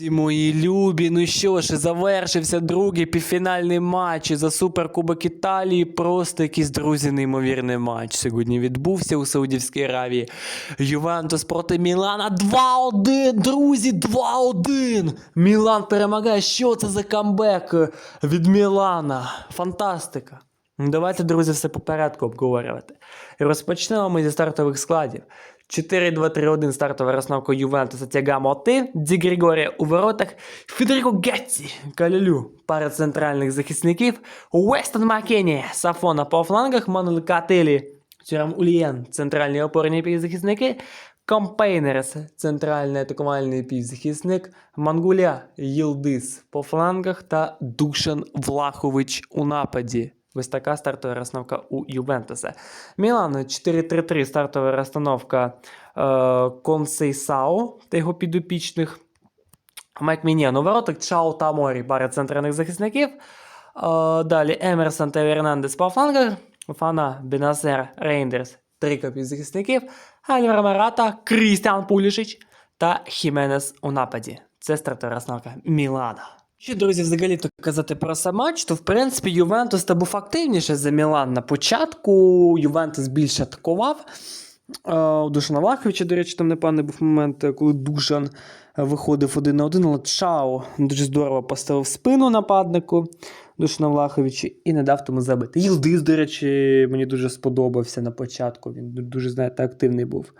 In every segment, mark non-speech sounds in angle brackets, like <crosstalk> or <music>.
Мої любі, ну що ж, завершився другий півфінальний матч за Суперкубок Італії. Просто якийсь друзі неймовірний матч сьогодні відбувся у Саудівській Аравії. Ювентус проти Мілана 2-1, друзі, 2-1. Мілан перемагає. Що це за камбек від Мілана? Фантастика. Ну, Давайте, друзі, все по порядку обговорювати. І розпочнемо ми зі стартових складів. 4-2-3-1 стартова розстановка Ювентуса Тягамо 1, Ді Григорія у воротах, Федеріко Гетці, Калюлю, пара центральних захисників, Уестон Маккені, Сафона по флангах, Мануел Кателі, Тюрам Ульєн, центральні опорні півзахисники, Компейнерс, центральний атакувальний півзахисник, Мангуля, Їлдис по флангах та Душан Влахович у нападі. Ось така стартова розстановка у Ювентуса. Мілан 4-3-3 стартова розстановка е, Консейсао та його підопічних. Майк Мінєн у Чао та Морі, пара центральних захисників. Е, далі Емерсон та Вернандес по флангах. Фана, Бенасер, Рейндерс, три півзахисників. Альвара Марата, Крістіан Пулішич та Хіменес у нападі. Це стартова розстановка Мілана. Що, друзі, взагалі то казати про сам матч, то в принципі Ювентус та був активніше за Мілан на початку. Ювентус більше атакував. Е, У Душана Влаховича, до речі, там непевний був момент, е, коли Душан е, виходив один на один, але Чао дуже здорово поставив спину нападнику Душана Влаховича і не дав тому забити. Їлдис, до речі, мені дуже сподобався на початку. Він дуже, знаєте, активний був.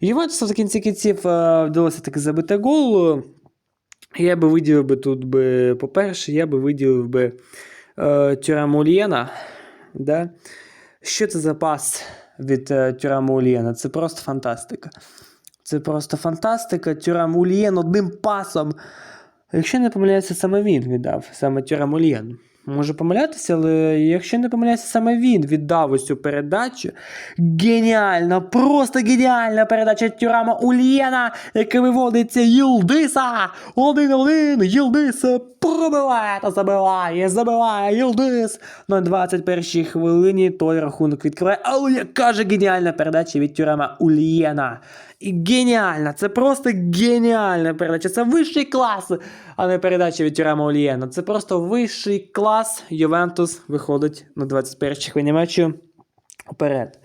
Ювентусу в кінці кінців вдалося таки забити гол. Я би виділив би тут би, по-перше, я би виділив би е, Тюраму Ульєна. Да? Що це за пас від е, Тюраму Ульєна? Це просто фантастика. Це просто фантастика. Тюрам Ульєн одним пасом. Якщо не помиляюся, саме він віддав, саме тюрем. Ульєн. Можу помилятися, але якщо не помиляюся, саме він віддав ось цю передачу. Геніальна, просто геніальна передача Тюрама Ульєна, яка виводиться Юлдиса. Один-один, Юлдис пробиває та забиває, забиває Юлдис. На 21-й хвилині той рахунок відкриває. Але яка же геніальна передача від Тюрама Ульєна. І геніальна, це просто геніальна передача. Це вищий клас, а не передача від Тюрама Ульєна. Це просто вищий клас. Ювентус виходить на 21-й хвилині матчу вперед.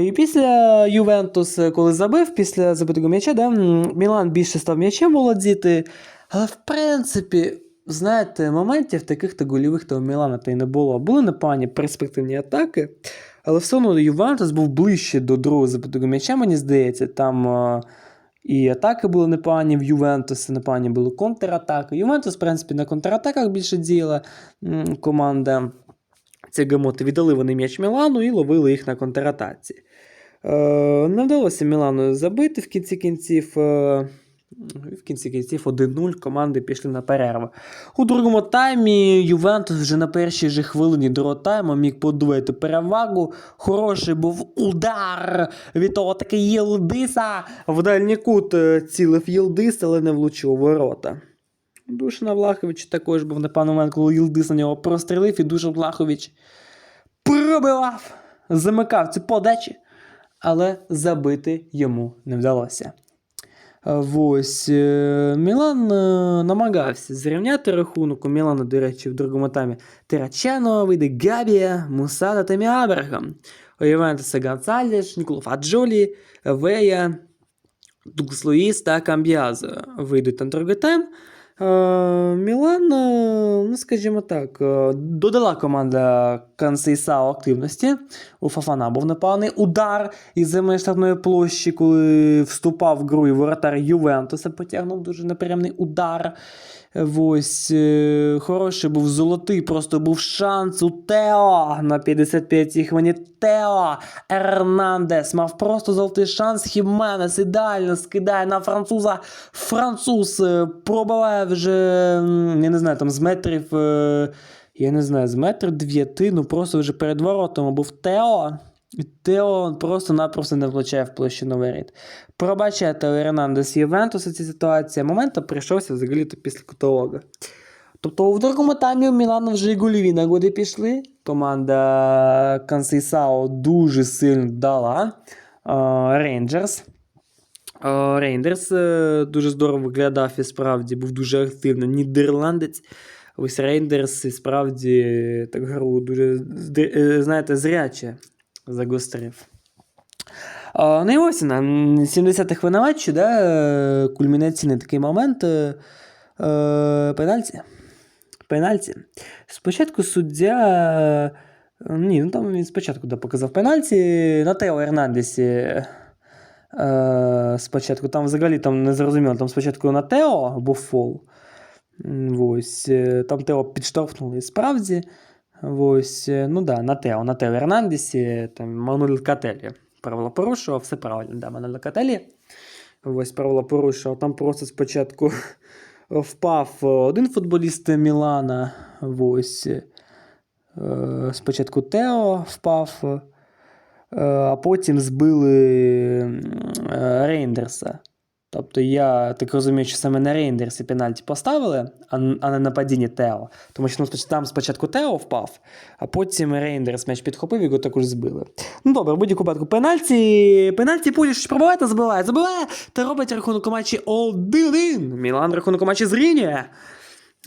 І після Ювентус, коли забив, після забитого м'яча, да, Мілан більше став м'ячем володіти. Але в принципі, знаєте, моментів таких та гольових то у Мілана та й не було. Були непогані перспективні атаки, але все одно Ювентус був ближче до другого забитого м'яча, мені здається. Там а, і атаки були непогані в Ювентуса, непогані були контратаки. Ювентус, в принципі, на контратаках більше діяла команда. Ці гамоти віддали вони м'яч Мілану і ловили їх на контратаці. Е, не вдалося Мілану забити в кінці кінців. Е, в кінці кінців 1-0 команди пішли на перерву. У другому таймі Ювентус вже на першій же хвилині другого тайму міг подвоїти перевагу. Хороший був удар від того таки Єлдиса. В дальній кут е, цілив Єлдис, але не влучив ворота. Душан Влахович також був на певний момент, коли Єлдис на нього прострілив, і Душан Влахович пробивав, замикав ці подачі, але забити йому не вдалося. Ось е, Мілан е, намагався зрівняти рахунок. У Мілана, до речі, в другому таймі Терачано, вийде Габія, Мусада та Міабергам. У Ювентуса Гонсаліш, Ніколо Фаджолі, Вея, Дуглас Луїс та Камб'язо вийдуть на другий тайм. Е, Мілан, е, ну скажімо так, е, додала команда Кансейсао активності. У Фафана був непоганий удар із штрафної площі, коли вступав в гру і воротар Ювентуса потягнув дуже неприємний удар. Ось е, хороший був золотий, просто був шанс у Тео на 55-й хвилині. Тео Ернандес мав просто золотий шанс. Хіменес ідеально скидає на француза. Француз е, пробиває вже, я не знаю, там з метрів. е, Я не знаю, з метрів дев'яти, ну просто вже перед воротами був Тео. Тео просто-напросто не влучає в площину воріт. Пробачає Тео Ернандес Ювентуса ця ситуація. Момент прийшовся взагалі-то після кутового. Тобто в другому таймі у Мілана вже і гольові нагоди пішли. Команда Кансейсао дуже сильно дала Рейнджерс. Е, Рейндерс е, дуже здорово виглядав і справді був дуже активний. Нідерландець. Ось Рейндерс і справді так гру дуже е, знаєте, зряче загострив. Ну і ось вона, 70-х хвилина да, е, кульмінаційний такий момент. е, е, Пенальті. Пенальті. Спочатку суддя. Ні, ну там він спочатку да, показав пенальті на Тео Ернандесі. Спочатку там взагалі там не зрозуміло, там спочатку на Тео був фол. Ось, там Тео підштовхнули і справді. Ось, е, ну да, на Тео, на Тео Ернандесі, там Мануель Кателі правило порушував, все правильно, да, Мануель Кателі. Ось правило порушував. Там просто спочатку <laughs> впав один футболіст Мілана. Ось. е, Спочатку Тео впав, е, а потім збили е, Рейндерса. Тобто я так розумію, що саме на Рейндерсі пенальті поставили, а не на падінні Тео. Тому що ну, там спочатку Тео впав, а потім Рейндерс м'яч підхопив, його також збили. Ну добре, будь-яку випадку пенальті. Пенальті Пуліш пробиває та забиває. Забиває та робить рахунок матчі 1-1. Мілан рахунок матчі зрівнює.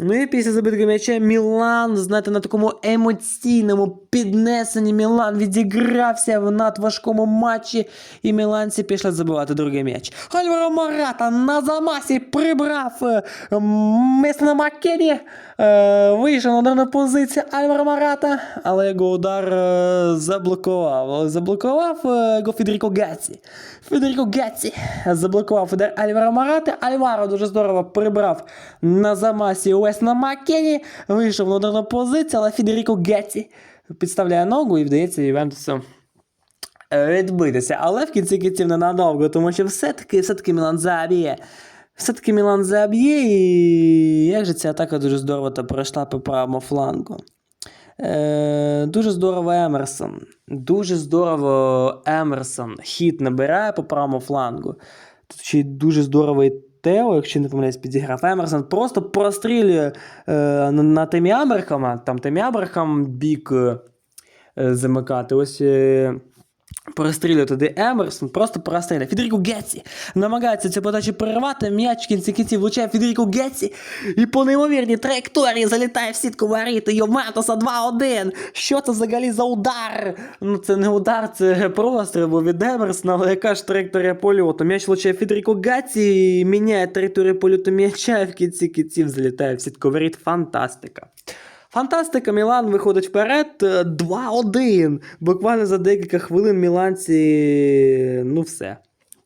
Ну і після забитого м'яча Мілан, знаєте, на такому емоційному піднесенні Мілан відігрався в надважкому матчі, і міланці пішли забивати другий м'яч. Альваро Марата на замасі прибрав е, Месна Маккені, е, вийшов на ударну позицію Альваро Марата, але його удар е, заблокував. Заблокував його Федеріко Гаці. Федеріко Гаці заблокував удар Альваро Марати. Альваро дуже здорово прибрав на замасі Уесна Маккені, вийшов на ударну позицію, але Федеріко Гаці підставляє ногу і вдається Ювентусу відбитися. Але в кінці кінців ненадовго, тому що все-таки, все-таки Мілан заб'є. Все-таки Мілан заб'є, і як же ця атака дуже здорово та пройшла по правому флангу. Е, дуже здорово Емерсон. Дуже здорово Емерсон. Хід набирає по правому флангу. Тут ще й дуже здорово і Тео, якщо не помиляюсь, підіграв. Емерсон просто прострілює е, на, Темі Абрахама. Там Темі Абрахам бік е, е, замикати. Ось е, прострілює туди Емерсон, просто прострілює. Федеріко Гетці намагається цю подачу перервати. М'яч в кінці кінців влучає Федеріко Гетці і по неймовірній траєкторії залітає в сітку воріти Ювентуса 2-1. Що це взагалі за удар? Ну це не удар, це простріл був від Емерсона, але яка ж траєкторія польоту? М'яч влучає Федеріко Гетці, міняє траєкторію польоту м'яча в кінці кінців залітає в сітку воріт. Фантастика. Фантастика, Мілан виходить вперед е, 2-1. Буквально за декілька хвилин міланці, ну все.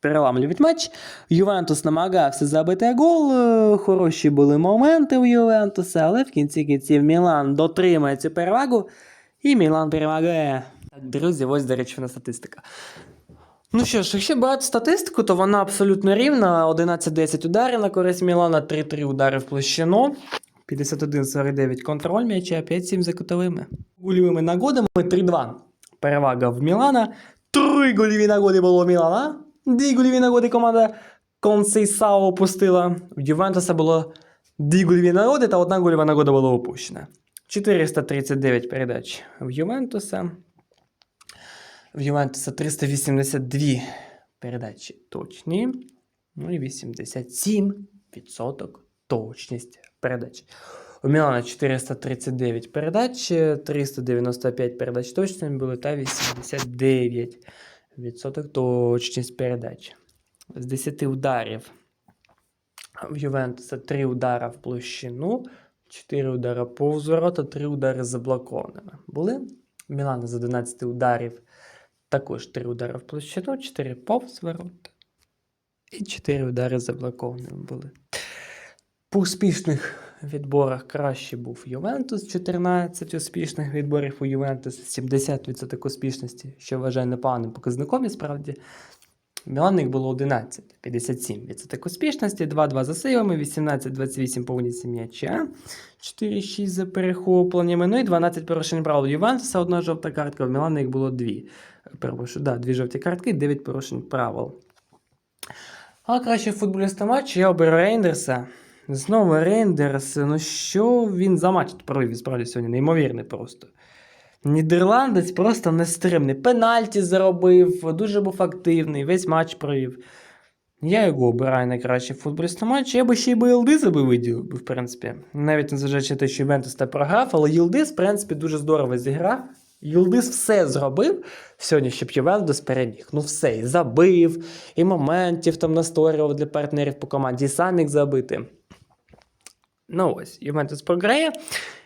Переламлюють матч. Ювентус намагався забити гол. е, Хороші були моменти у Ювентуса, але в кінці кінців Мілан дотримає цю перевагу. І Мілан перемагає. Так, друзі, ось, до речі, на статистика. Ну що ж, якщо брати статистику, то вона абсолютно рівна. 11-10 ударів на користь Мілана, 3-3 удари в площину. 51-49 контроль м'яча, 5-7 за кутовими. Гольовими нагодами 3-2. Перевага в Мілана. Три гольові нагоди було у Мілана. Дві гольові нагоди команда Консейсао опустила. В Ювентуса було дві гольові нагоди та одна гольова нагода була опущена. 439 передач в Ювентуса. В Ювентуса 382 передачі точні. Ну і 87% точність передач. У Мілана 439 передач, 395 передач точними були та 89% точність передач. З 10 ударів в Ювентуса 3 удара в площину, 4 удара повз ворота, 3 удари заблокованими. Були? У Мілана з 11 ударів також 3 удари в площину, 4 повз ворота. І 4 удари заблокованими були. По успішних відборах краще був Ювентус, 14 успішних відборів у Ювентус, 70% успішності, що вважаю непоганим показником, і справді. Мілан їх було 11, 57% успішності, 2-2 за сейвами, 18-28 повністю м'яча, 4-6 за перехопленнями, ну і 12 порушень правил Ювентуса, одна жовта картка, в Мілана їх було 2. Перепрошую, да, дві жовті картки, 9 порушень правил. А краще футболіста матчу я оберу Рейндерса. Знову Рейндерс. Ну що він за матч провів справді сьогодні? Неймовірний просто. Нідерландець просто нестримний. Пенальті заробив, дуже був активний, весь матч провів. Я його обираю найкраще футболіста матчу. Я би ще й би Єлдиза би виділив, в принципі. Навіть незважаючи на те, що Ювентус та програв, але Єлдиз, в принципі, дуже здорово зіграв. Єлдиз все зробив сьогодні, щоб Ювентус переміг. Ну все, і забив, і моментів там настворював для партнерів по команді, і сам забити. Ну ось, Ювентус програє.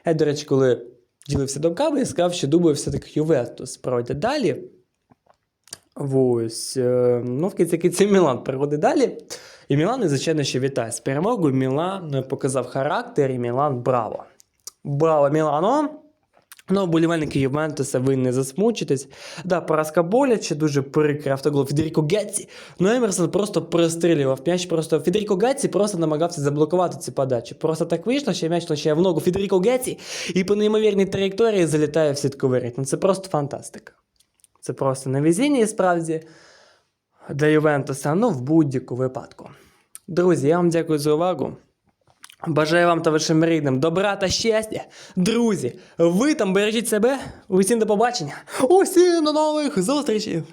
Я, до речі, коли ділився думками, я сказав, що думаю, все-таки Ювентус пройде далі. Ось, е, ну, в кінці кінці Мілан проводить далі. І Мілан, звичайно, ще вітає з перемогою. Мілан е, показав характер, і Мілан браво. Браво, Мілано! Ну, болівальники Ювентуса, ви не засмучитесь. Да, поразка боляче, дуже прикрий автогол Федеріко Гетці. Ну, Емерсон просто прострілював м'яч. Просто Федеріко Гетці просто намагався заблокувати ці подачі. Просто так вийшло, що м'яч лише в ногу Федеріко Гетці і по неймовірній траєкторії залітає в сітковий ритм. Це просто фантастика. Це просто невезіння, і справді для Ювентуса, ну в будь-яку випадку. Друзі, я вам дякую за увагу. Бажаю вам товаришим рідним добра та щастя. Друзі, ви там бережіть себе. Усім до побачення. Усім до нових зустрічей!